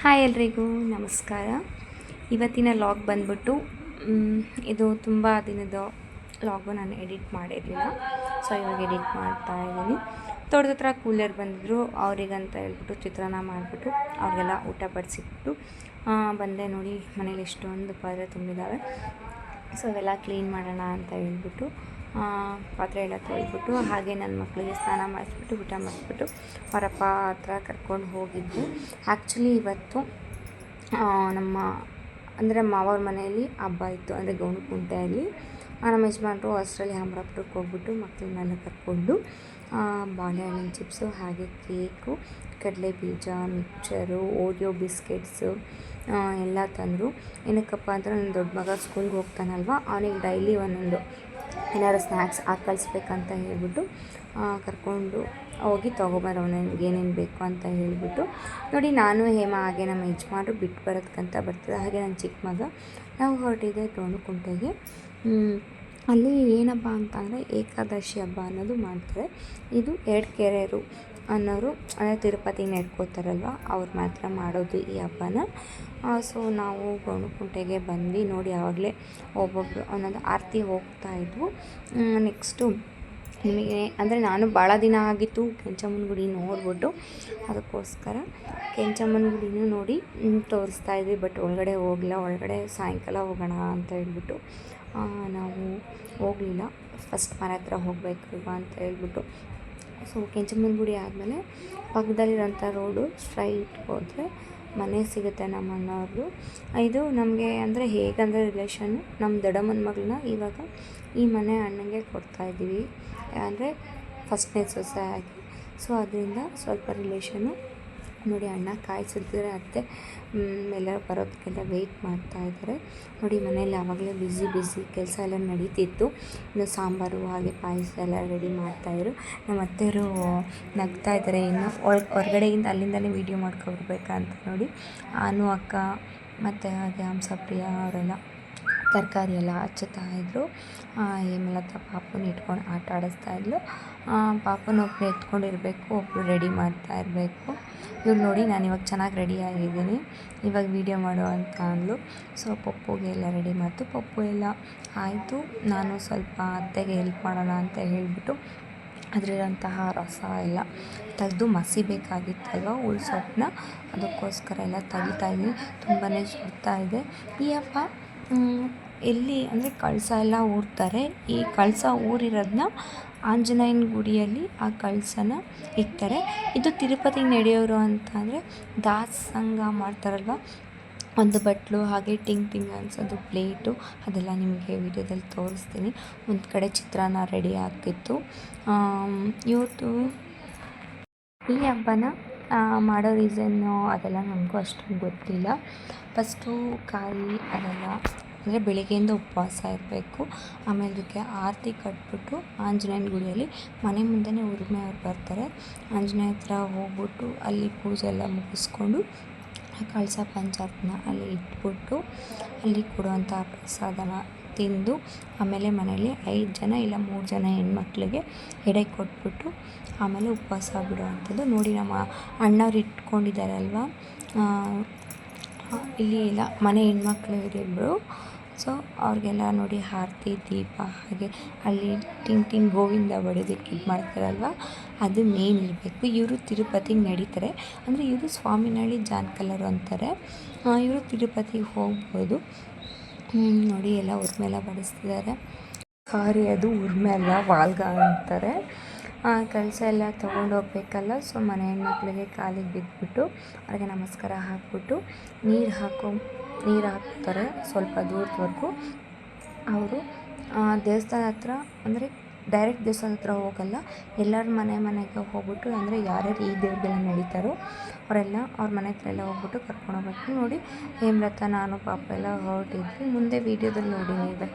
Hi ಎಲ್ರಿಗೂ, ನಮಸ್ಕಾರ. ಇವತ್ತಿನ ಲಾಗ್ ಬಂದ್ಬಿಟ್ಟು ಇದು ತುಂಬ ದಿನದ ಲಾಗು ನಾನು ಎಡಿಟ್ ಮಾಡಿರಲಿಲ್ಲ. ಸೊ ಇವಾಗ ಎಡಿಟ್ ಮಾಡ್ತಾ ಇದ್ದೀನಿ. ತೋಟದ ಹತ್ರ ಕೂಲರ್ ಬಂದಿದ್ರು, ಅವರಿಗಂತ ಹೇಳ್ಬಿಟ್ಟು ಚಿತ್ರಾನ್ನ ಮಾಡಿಬಿಟ್ಟು, ಅವ್ರಿಗೆಲ್ಲ ಊಟ ಬಡಿಸಿಬಿಟ್ಟು ಬಂದೆ ನೋಡಿ ಮನೇಲಿ ಎಷ್ಟೊಂದು ಪಾತ್ರೆ ತುಂಬಿದ್ದಾವೆ ಸೊ ಅವೆಲ್ಲ ಕ್ಲೀನ್ ಮಾಡೋಣ ಅಂತ ಹೇಳ್ಬಿಟ್ಟು ಪಾತ್ರೆ ಎಲ್ಲ ತೊಳೆದ್ಬಿಟ್ಟು ಹಾಗೆ ನನ್ನ ಮಕ್ಕಳಿಗೆ ಸ್ನಾನ ಮಾಡಿಸ್ಬಿಟ್ಟು ಊಟ ಮಾಡಿಸ್ಬಿಟ್ಟು ಅವರಪ್ಪ ಹತ್ರ ಕರ್ಕೊಂಡು ಹೋಗಿದ್ದೆ. ಆ್ಯಕ್ಚುಲಿ ಇವತ್ತು ನಮ್ಮ, ಅಂದರೆ ಮಾವರ ಮನೆಯಲ್ಲಿ ಹಬ್ಬ ಇತ್ತು, ಅಂದರೆ ಗೌಣ ಕುಂಟೆಯಲ್ಲಿ. ನಮ್ಮ ಯಜಮಾನ್ರು ಅಷ್ಟರಲ್ಲಿ ಅಮರಾಪುರಕ್ಕೆ ಹೋಗ್ಬಿಟ್ಟು ಮಕ್ಕಳನ್ನೆಲ್ಲ ಕರ್ಕೊಂಡು ಬಾಳೆಹಣ್ಣಿನ ಚಿಪ್ಸು ಹಾಗೆ ಕೇಕು ಕಡಲೆ ಬೀಜ ಮಿಕ್ಚರು ಓರಿಯೋ ಬಿಸ್ಕೆಟ್ಸು ಎಲ್ಲ ತಂದರು. ಏನಕ್ಕಪ್ಪ ಅಂದರೆ ನನ್ನ ದೊಡ್ಡ ಮಗ ಸ್ಕೂಲ್ಗೆ ಹೋಗ್ತಾನಲ್ವ? ಅವನಿಗೆ ಡೈಲಿ ಒಂದೊಂದು ಏನಾದ್ರು ಸ್ನ್ಯಾಕ್ಸ್ ಹಾಕಿ ಕಳಿಸ್ಬೇಕಂತ ಹೇಳ್ಬಿಟ್ಟು ಕರ್ಕೊಂಡು ಹೋಗಿ ತೊಗೊಬರೋ ನನಗೆ ಏನೇನು ಬೇಕು ಅಂತ ಹೇಳಿಬಿಟ್ಟು. ನೋಡಿ ನಾನು ಹೇಮ ಹಾಗೆ ನಮ್ಮ ಯಜಮಾನರು ಬಿಟ್ಟು ಬರೋದಕ್ಕಂತ ಬರ್ತದೆ ಹಾಗೆ ನನ್ನ ಚಿಕ್ಕ ಮಗ ನಾವು ಹೊರಟಿದ್ದೆ ಹ್ಮ್, ಅಲ್ಲಿ ಏನಪ್ಪ ಅಂತಂದರೆ ಏಕಾದಶಿ ಹಬ್ಬ ಅನ್ನೋದು ಮಾಡ್ತಾರೆ. ಇದು ಎರಡು ಕೆರೆಯರು ಅನ್ನೋರು ಅಂದರೆ ತಿರುಪತಿ ನಡ್ಕೋತಾರಲ್ವ? ಅವ್ರು ಮಾತ್ರ ಮಾಡೋದು ಈ ಹಬ್ಬನ. ಸೊ ನಾವು ಗೋಣಕುಂಟೆಗೆ ಬಂದು ನೋಡಿ, ಆವಾಗಲೇ ಒಬ್ಬೊಬ್ಬರು ಒಂದೊಂದು ಆರತಿ ಹೋಗ್ತಾ ಇದ್ವು. ನೆಕ್ಸ್ಟು ನಿಮಗೆ, ಅಂದರೆ ನಾನು ಭಾಳ ದಿನ ಆಗಿತ್ತು ಕೆಂಚಮ್ಮನ ಗುಡಿ ನೋಡ್ಬಿಟ್ಟು. ಅದಕ್ಕೋಸ್ಕರ ಕೆಂಚಮ್ಮನ ಗುಡಿನೂ ನೋಡಿ ತೋರಿಸ್ತಾ ಇದ್ವಿ. ಬಟ್ ಒಳಗಡೆ ಹೋಗಿಲ್ಲ ಒಳಗಡೆ ಸಾಯಂಕಾಲ ಹೋಗೋಣ ಅಂತ ಹೇಳ್ಬಿಟ್ಟು ನಾವು ಹೋಗಲಿಲ್ಲ. ಫಸ್ಟ್ ಮನೆ ಹತ್ರ ಹೋಗಬೇಕಲ್ವಾ ಅಂತ ಹೇಳ್ಬಿಟ್ಟು. ಸೊ ಕೆಂಚಮ್ಮನ ಗುಡಿ ಆದಮೇಲೆ ಪಕ್ಕದಲ್ಲಿರೋಂಥ ರೋಡು ಸ್ಟ್ರೈಟ್ ಹೋದರೆ ಮನೆ ಸಿಗುತ್ತೆ ನಮ್ಮ ಅಣ್ಣವ್ರದ್ದು ಇದು ನಮಗೆ ಅಂದರೆ ಹೇಗಂದರೆ ರಿಲೇಷನ್ನು ನಮ್ಮ ದೊಡ್ಡಮ್ಮನ ಮಗಳನ್ನ ಇವಾಗ ಈ ಮನೆ ಅಣ್ಣಂಗೆ ಕೊಡ್ತಾಯಿದ್ದೀವಿ ಅಂದರೆ ಫಸ್ಟ್ನೇ ಸೊಸೆ ಆಗಿ. ಸೊ ಅದರಿಂದ ಸ್ವಲ್ಪ ರಿಲೇಷನ್ನು ನೋಡಿ ಅಣ್ಣ ಕಾಯಿಸಿದ್ರೆ ಅತ್ತೆ ಎಲ್ಲರೂ ಎಲ್ಲ ಬರೋದಕ್ಕೆಲ್ಲ ವೆಯ್ಟ್ ಮಾಡ್ತಾ ಇದ್ದಾರೆ ನೋಡಿ ಮನೇಲಿ ಆವಾಗಲೇ ಬ್ಯುಸಿ ಬ್ಯುಸಿ ಕೆಲಸ ಎಲ್ಲ ನಡೀತಿತ್ತು. ಇನ್ನು ಸಾಂಬಾರು, ಹಾಗೆ ಪಾಯಸ ಎಲ್ಲ ರೆಡಿ ಮಾಡ್ತಾಯಿದ್ರು ನಮ್ಮ ಅತ್ತೆಯವರು ನಗ್ತಾ ಇದ್ದಾರೆ ಇನ್ನು ಹೊರ್ಗಡೆಯಿಂದ ಅಲ್ಲಿಂದಲೇ ವೀಡಿಯೋ ಮಾಡ್ಕೊಬರ್ಬೇಕಂತ ನೋಡಿ. ಅನು, ಅಕ್ಕ ಮತ್ತು ಹಾಗೆ ಹಂಸಪ್ರಿಯ ಅವರೆಲ್ಲ. ತರಕಾರಿ ಎಲ್ಲ ಹಚ್ಚುತ್ತಾ ಇದ್ದರು ಹೇಮಲತಾ ಪಾಪುನ ಇಟ್ಕೊಂಡು ಆಟ ಆಡಿಸ್ತಾ ಇದ್ಲು. ಪಾಪುನ ಒಬ್ಬರು ಎತ್ಕೊಂಡಿರಬೇಕು ಒಬ್ಬರು ರೆಡಿ ಮಾಡ್ತಾ ಇರಬೇಕು. ಇವ್ರು ನೋಡಿ ನಾನು ಇವಾಗ ಚೆನ್ನಾಗಿ ರೆಡಿ ಆಗಿದ್ದೀನಿ. ಇವಾಗ ವೀಡಿಯೋ ಮಾಡು ಅಂತ ಅಂದ್ಲು. ಸೊ, ಪಪ್ಪುಗೆ ಎಲ್ಲ ರೆಡಿ ಮಾಡ್ತು. ಪಪ್ಪು ಎಲ್ಲ ಆಯಿತು. ನಾನು ಸ್ವಲ್ಪ ಅತ್ತೆಗೆ ಹೆಲ್ಪ್ ಮಾಡೋಣ ಅಂತ ಹೇಳಿಬಿಟ್ಟು ಅದರಿರೋಂತಹ ರಸ ಎಲ್ಲ ತೆಗೆದು ಮಸಿಬೇಕಾಗಿತ್ತಲ್ವ ಉಳ್ ಸೊಪ್ಪನ್ನ? ಅದಕ್ಕೋಸ್ಕರ ಎಲ್ಲ ತೆಗಿತಾ ಇದ್ದೀನಿ. ತುಂಬಾ ಸುಡ್ತಾ ಇದೆ. ಈ ಹಬ್ಬ ಎಲ್ಲಿ ಅಂದರೆ ಕಳಸ ಎಲ್ಲ ಊರ್ತಾರೆ. ಈ ಕಳಸ ಊರಿರೋದನ್ನ ಆಂಜನೇಯನ ಗುಡಿಯಲ್ಲಿ ಆ ಕಳಸನ ಇಡ್ತಾರೆ ಇದು ತಿರುಪತಿಗೆ ನಡೆಯೋರು ಅಂತ ಅಂದರೆ ದಾಸಂಗ ಸಂಘ ಮಾಡ್ತಾರಲ್ವ? ಒಂದು ಬಟ್ಲು ಹಾಗೆ ಟಿಂಗ್ ಟಿಂಗ್ ಅನ್ಸೋದು, ಪ್ಲೇಟು ಅದೆಲ್ಲ ನಿಮಗೆ ವಿಡಿಯೋದಲ್ಲಿ ತೋರಿಸ್ತೀನಿ. ಒಂದು ಕಡೆ ಚಿತ್ರಾನ್ನ ರೆಡಿ ಆಗ್ತಿತ್ತು ಇವತ್ತು ಈ ಹಬ್ಬನ ಮಾಡೋ ರೀಸನ್ನು ಅದೆಲ್ಲ ನನಗೂ ಅಷ್ಟೊಂದು ಗೊತ್ತಿಲ್ಲ. ಫಸ್ಟು ಕಾಯಿ, ಅದೆಲ್ಲ ಅಂದರೆ ಬೆಳಿಗ್ಗೆಯಿಂದ ಉಪವಾಸ ಇರಬೇಕು. ಆಮೇಲೆ ಅದಕ್ಕೆ ಆರತಿ ಕಟ್ಬಿಟ್ಟು ಆಂಜನೇಯನ ಗುಡಿಯಲ್ಲಿ ಮನೆ ಮುಂದೆನೇ ಉರುಮೆ ಅವ್ರು ಬರ್ತಾರೆ. ಆಂಜನೇಯ ಹತ್ರ ಹೋಗ್ಬಿಟ್ಟು ಅಲ್ಲಿ ಪೂಜೆ ಎಲ್ಲ ಮುಗಿಸ್ಕೊಂಡು ಕಳಸ ಪಂಚಾಯತ್ನ ಅಲ್ಲಿ ಇಟ್ಬಿಟ್ಟು ಅಲ್ಲಿ ಕೊಡುವಂಥ ಪ್ರಸಾದನ ತಿಂದು ಆಮೇಲೆ ಮನೇಲಿ ಐದು ಜನ ಇಲ್ಲ ಮೂರು ಜನ ಹೆಣ್ಮಕ್ಳಿಗೆ ಎಡೆ ಕೊಟ್ಬಿಟ್ಟು ಆಮೇಲೆ ಉಪವಾಸ ಬಿಡುವಂಥದ್ದು. ನೋಡಿ ನಮ್ಮ ಅಣ್ಣವ್ರು ಇಟ್ಕೊಂಡಿದ್ದಾರಲ್ವ? ಅಲ್ವಾ ಇಲ್ಲಿ ಇಲ್ಲ, ಮನೆ ಹೆಣ್ಮಕ್ಳು ಇರಿಬ್ಬರು ಸೊ ಅವ್ರಿಗೆಲ್ಲ ನೋಡಿ ಆರತಿ, ದೀಪ, ಹಾಗೆ ಅಲ್ಲಿ ಟಿಂಗ್ ಟಿಂಗ್ ಗೋವಿಂದ ಬಡಿಯೋದಕ್ಕೆ ಇದು ಮಾಡ್ತಾರಲ್ವ? ಅದು ಮೇನ್ ಇರಬೇಕು. ಇವರು ತಿರುಪತಿಗೆ ನಡೀತಾರೆ. ಅಂದರೆ ಇವರು ಸ್ವಾಮಿನಳ್ಳಿ ಜಾನ್ಕಲರು ಅಂತಾರೆ. ಇವರು ತಿರುಪತಿಗೆ ಹೋಗ್ಬೋದು. ನೋಡಿ ಎಲ್ಲ ಉರ್ಮೆಲ್ಲ ಬಡಿಸ್ತಿದ್ದಾರೆ. ಸಾರಿ ಅದು ಉರ್ಮೆ ಅಲ್ಲ ವಾಲ್ಗ ಅಂತಾರೆ. ಕೆಲಸ ಎಲ್ಲ ತೊಗೊಂಡು ಹೋಗ್ಬೇಕಲ್ಲ, ಸೊ ಮನೆ ಹೆಣ್ಮಕ್ಳಿಗೆ ಕಾಲಿಗೆ ಬಿದ್ದುಬಿಟ್ಟು ಅವ್ರಿಗೆ ನಮಸ್ಕಾರ ಹಾಕ್ಬಿಟ್ಟು ನೀರು ಹಾಕೋ ನೀರು ಹಾಕ್ತಾರೆ ಸ್ವಲ್ಪ ದೂರದವರೆಗೂ. ಅವರು ದೇವಸ್ಥಾನ ಹತ್ರ ಅಂದರೆ ಡೈರೆಕ್ಟ್ ದೇವಸ್ಥಾನ ಹತ್ರ ಹೋಗಲ್ಲ. ಎಲ್ಲರ ಮನೆ ಮನೆಗೆ ಹೋಗ್ಬಿಟ್ಟು ಅಂದರೆ ಯಾರ್ಯಾರು ಈ ದೇವ್ರಿಗೆಲ್ಲ ನಡೀತಾರೋ ಅವರೆಲ್ಲ ಅವ್ರ ಮನೆ ಹತ್ರ ಎಲ್ಲ ಹೋಗ್ಬಿಟ್ಟು ಕರ್ಕೊಂಡು ಹೋಗ್ಬೇಕು. ನೋಡಿ ಹೇಮ್ರತ ನಾನು, ಪಾಪ ಎಲ್ಲ ಹೊರಟಿದ್ವಿ. ಮುಂದೆ ವೀಡಿಯೋದಲ್ಲಿ ನೋಡಿ ನೀವೇ.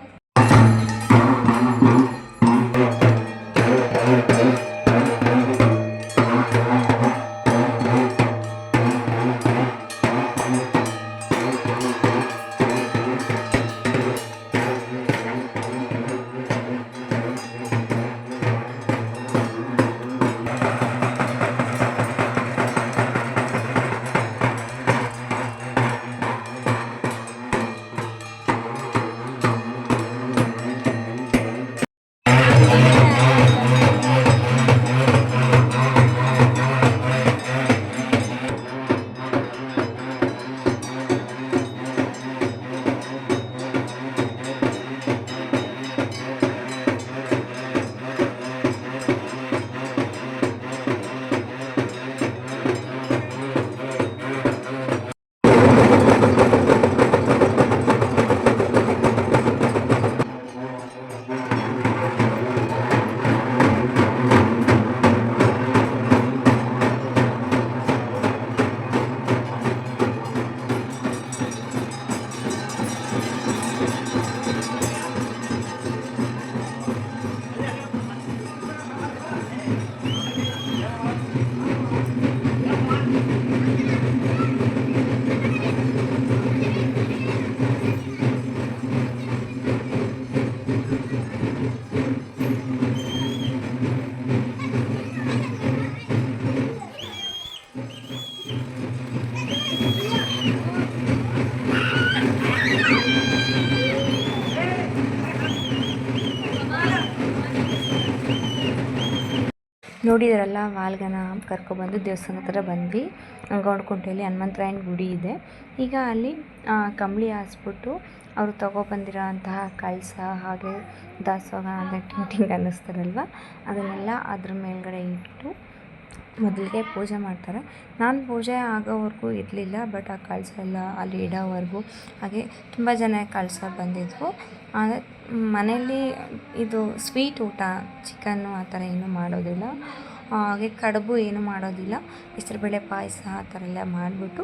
ನೋಡಿದ್ರಲ್ಲ ವಾಲ್ಗನ ಕರ್ಕೊಬಂದು ದೇವಸ್ಥಾನ ಹತ್ರ ಬಂದ್ವಿ. ಗೌಡ್ಕುಂಟೆಯಲ್ಲಿ ಹನುಮಂತರಾಯನ ಗುಡಿ ಇದೆ. ಈಗ ಅಲ್ಲಿ ಕಂಬಳಿ ಹಾಸ್ಬಿಟ್ಟು ಅವರು ತೊಗೊಬಂದಿರೋ ಅಂತಹ ಕಳಸ ಹಾಗೆ ದಾಸೋಹ ಅಂದರೆ ಟಿಂಗ್ ಟಿಂಗ್ ಅನ್ನಿಸ್ತಾರಲ್ವ? ಅದನ್ನೆಲ್ಲ ಅದ್ರ ಮೇಲ್ಗಡೆ ಇಟ್ಟು ಮೊದಲಿಗೆ ಪೂಜೆ ಮಾಡ್ತಾರೆ. ನಾನು ಪೂಜೆ ಆಗೋವರೆಗೂ ಇರಲಿಲ್ಲ ಬಟ್ ಆ ಕಳಸ ಎಲ್ಲ ಅಲ್ಲಿ ಇಡೋವರೆಗೂ. ಹಾಗೆ ತುಂಬ ಜನ ಕಳಸ ಬಂದಿದ್ವು ಆದರೆ ಮನೆಯಲ್ಲಿ ಇದು ಸ್ವೀಟ್ ಊಟ ಚಿಕನ್ನು ಆ ಥರ ಏನೂ ಮಾಡೋದಿಲ್ಲ. ಹಾಗೆ ಕಡುಬು ಏನೂ ಮಾಡೋದಿಲ್ಲ. ಹೆಸ್ರುಬೇಳೆ ಪಾಯಸ ಆ ಥರ ಎಲ್ಲ ಮಾಡಿಬಿಟ್ಟು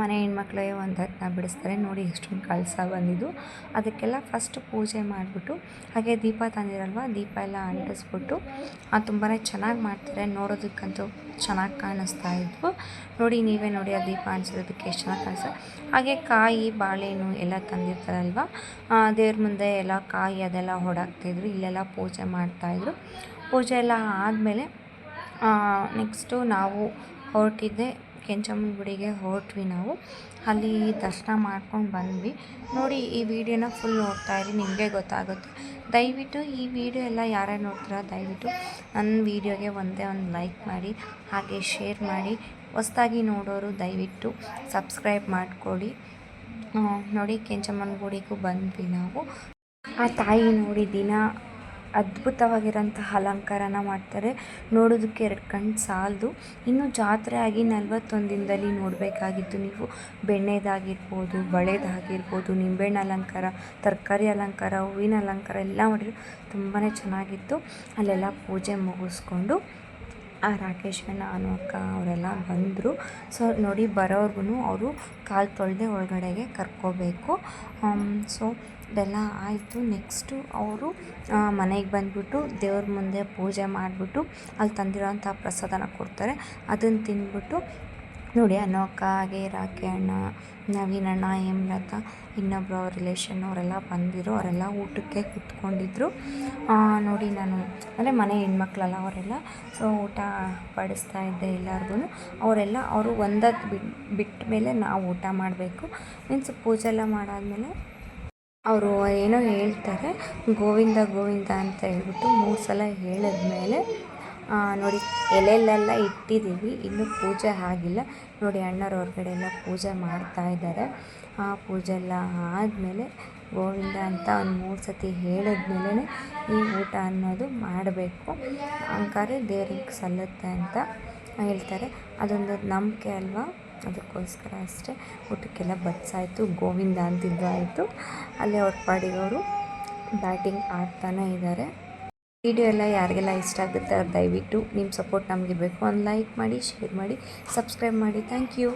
ಮನೆ ಹೆಣ್ಮಕ್ಳೇ ಒಂದು ರತ್ನ ಬಿಡಿಸ್ತಾರೆ. ನೋಡಿ ಎಷ್ಟೊಂದು ಕಳಸ ಬಂದಿದ್ದು. ಅದಕ್ಕೆಲ್ಲ ಫಸ್ಟ್ ಪೂಜೆ ಮಾಡಿಬಿಟ್ಟು, ಹಾಗೆ ದೀಪ ತಂದಿರಲ್ವ? ದೀಪ ಎಲ್ಲ ಅಂಟಿಸ್ಬಿಟ್ಟು ತುಂಬಾ ಚೆನ್ನಾಗಿ ಮಾಡ್ತಾರೆ. ನೋಡೋದಕ್ಕಂತೂ ಚೆನ್ನಾಗಿ ಕಾಣಿಸ್ತಾ ಇದ್ವು. ನೋಡಿ, ನೀವೇ ನೋಡಿ ಆ ದೀಪ ಅನ್ಸೋದಕ್ಕೆ ಎಷ್ಟು ಚೆನ್ನಾಗಿ ಕಾಣಿಸ್ತದೆ ಹಾಗೆ ಕಾಯಿ, ಬಾಳೆಹಣ್ಣು ಎಲ್ಲ ತಂದಿರ್ತಾರಲ್ವ? ದೇವ್ರ ಮುಂದೆ ಎಲ್ಲ ಕಾಯಿ ಅದೆಲ್ಲ ಹೊಡಾಕ್ತಾಯಿದ್ರು ಇಲ್ಲೆಲ್ಲ ಪೂಜೆ ಮಾಡ್ತಾಯಿದ್ರು ಪೂಜೆ ಎಲ್ಲ ಆದಮೇಲೆ ನೆಕ್ಸ್ಟು ನಾವು ಹೊರಟಿದ್ದೆ. ಕೆಂಚಮ್ಮನ ಗುಡಿಗೆ ಹೊರಟ್ವಿ ನಾವು. ಅಲ್ಲಿ ದರ್ಶನ ಮಾಡ್ಕೊಂಡು ಬಂದ್ವಿ. ನೋಡಿ, ಈ ವಿಡಿಯೋನ ಫುಲ್ ನೋಡ್ತಾ ಇರಿ, ನಿಮಗೆ ಗೊತ್ತಾಗುತ್ತೆ. ದಯವಿಟ್ಟು ಈ ವಿಡಿಯೋ ಎಲ್ಲ ಯಾರ್ಯಾರು ನೋಡ್ತೀರಾ, ದಯವಿಟ್ಟು ನನ್ನ ವಿಡಿಯೋಗೆ ಒಂದೇ ಒಂದು ಲೈಕ್ ಮಾಡಿ, ಹಾಗೆ ಶೇರ್ ಮಾಡಿ. ಹೊಸ್ದಾಗಿ ನೋಡೋರು ದಯವಿಟ್ಟು ಸಬ್ಸ್ಕ್ರೈಬ್ ಮಾಡಿಕೊಳ್ಳಿ. ನೋಡಿ ಕೆಂಚಮ್ಮನ ಗುಡಿಗೂ ಬಂದ್ವಿ ನಾವು. ಆ ತಾಯಿ ನೋಡಿ ದಿನ ಅದ್ಭುತವಾಗಿರೋಂತಹ ಅಲಂಕಾರನ ಮಾಡ್ತಾರೆ. ನೋಡೋದಕ್ಕೆ ಎರಡು ಕಣ್ಣು ಸಾಲದು. ಇನ್ನು ಜಾತ್ರೆ ಆಗಿ ನಲ್ವತ್ತೊಂದು ದಿನದಲ್ಲಿ ನೋಡಬೇಕಾಗಿತ್ತು ನೀವು ಬೆಣ್ಣೆದಾಗಿರ್ಬೋದು, ಬಳೆದಾಗಿರ್ಬೋದು, ನಿಂಬೆಹಣ್ಣು ಅಲಂಕಾರ, ತರಕಾರಿ ಅಲಂಕಾರ, ಹೂವಿನ ಅಲಂಕಾರ ಎಲ್ಲ ಮಾಡಿದ್ರು ತುಂಬಾ ಚೆನ್ನಾಗಿತ್ತು. ಅಲ್ಲೆಲ್ಲ ಪೂಜೆ ಮುಗಿಸ್ಕೊಂಡು ಆ ರಾಕೇಶ್ ಅನ್ನೋ ಅಕ್ಕ ಅವರೆಲ್ಲ ಬಂದರು. ಸೊ ನೋಡಿ ಬರೋರ್ಗು ಅವರು ಕಾಲು ತೊಳೆದೆ ಒಳಗಡೆಗೆ ಕರ್ಕೋಬೇಕು. ಸೊ ಇದೆಲ್ಲ ಆಯಿತು. ನೆಕ್ಸ್ಟು ಅವರು ಮನೆಗೆ ಬಂದುಬಿಟ್ಟು ದೇವ್ರ ಮುಂದೆ ಪೂಜೆ ಮಾಡಿಬಿಟ್ಟು ಅಲ್ಲಿ ತಂದಿರೋಂಥ ಪ್ರಸಾದನ ಕೊಡ್ತಾರೆ. ಅದನ್ನು ತಿಂದ್ಬಿಟ್ಟು ನೋಡಿ ಅನೋಕ ಹಾಗೆ ರಾಕಿ, ಅಣ್ಣ, ನವೀನ್ ಅಣ್ಣ, ಹೇಮಲತಾ ಇನ್ನೊಬ್ಬರು ಅವ್ರ ರಿಲೇಷನ್ ಅವರೆಲ್ಲ ಬಂದಿರೋ, ಅವರೆಲ್ಲ ಊಟಕ್ಕೆ ಕೂತ್ಕೊಂಡಿದ್ರು. ನೋಡಿ ನಾನು, ಅಂದರೆ ಮನೆ ಹೆಣ್ಮಕ್ಳಲ್ಲ ಅವರೆಲ್ಲ ಸೊ ಊಟ ಪಡಿಸ್ತಾ ಇದ್ದೆ ಎಲ್ಲರಿಗೂ ಅವರೆಲ್ಲ, ಅವರು ಒಂದತ್ತು ಬಿಟ್ಟು ಬಿಟ್ಟ ಮೇಲೆ ನಾವು ಊಟ ಮಾಡಬೇಕು. ಮೀನ್ಸ್ ಪೂಜೆ ಎಲ್ಲ ಮಾಡಾದಮೇಲೆ ಅವರು ಏನೋ ಹೇಳ್ತಾರೆ, ಗೋವಿಂದ ಗೋವಿಂದ ಅಂತ ಹೇಳ್ಬಿಟ್ಟು ಮೂರು ಸಲ ಹೇಳಿದ್ಮೇಲೆ ನೋಡಿ, ಎಲೆಯಲ್ಲೆಲ್ಲ ಇಟ್ಟಿದ್ದೀವಿ. ಇನ್ನೂ ಪೂಜೆ ಆಗಿಲ್ಲ. ನೋಡಿ ಅಣ್ಣರ ಹೊರಗಡೆ ಎಲ್ಲ ಪೂಜೆ ಮಾಡ್ತಾ ಇದ್ದಾರೆ. ಆ ಪೂಜೆ ಎಲ್ಲ ಆದಮೇಲೆ ಗೋವಿಂದ ಅಂತ ಒಂದು ಮೂರು ಸತಿ ಹೇಳಿದ್ಮೇಲೆ ಈ ಊಟ ಅನ್ನೋದು ಮಾಡಬೇಕು. ಹಂಗಾರೆ ದೇವ್ರಿಗೆ ಸಲ್ಲುತ್ತೆ ಅಂತ ಹೇಳ್ತಾರೆ. ಅದೊಂದು ನಂಬಿಕೆ ಅಲ್ವಾ? ಅದಕ್ಕೋಸ್ಕರ ಅಷ್ಟೇ ಊಟಕ್ಕೆಲ್ಲ ಬತ್ಸಾಯಿತು ಗೋವಿಂದ ಅಂತಿದ್ದು ಆಯಿತು. ಅಲ್ಲಿ ಅವ್ರ ಪಾಡಿಗೆ ಅವರು ಬ್ಯಾಟಿಂಗ್ ಆಡ್ತಾನೇ ಇದ್ದಾರೆ. ವಿಡಿಯೋ ಎಲ್ಲ ಯಾರಿಗೆಲ್ಲ ಇಷ್ಟ ಆಗುತ್ತೆ ದಯವಿಟ್ಟು ನಿಮ್ಮ ಸಪೋರ್ಟ್ ನಮಗೆ ಬೇಕು ಒಂದು ಲೈಕ್ ಮಾಡಿ, ಶೇರ್ ಮಾಡಿ, ಸಬ್ಸ್ಕ್ರೈಬ್ ಮಾಡಿ. Thank you.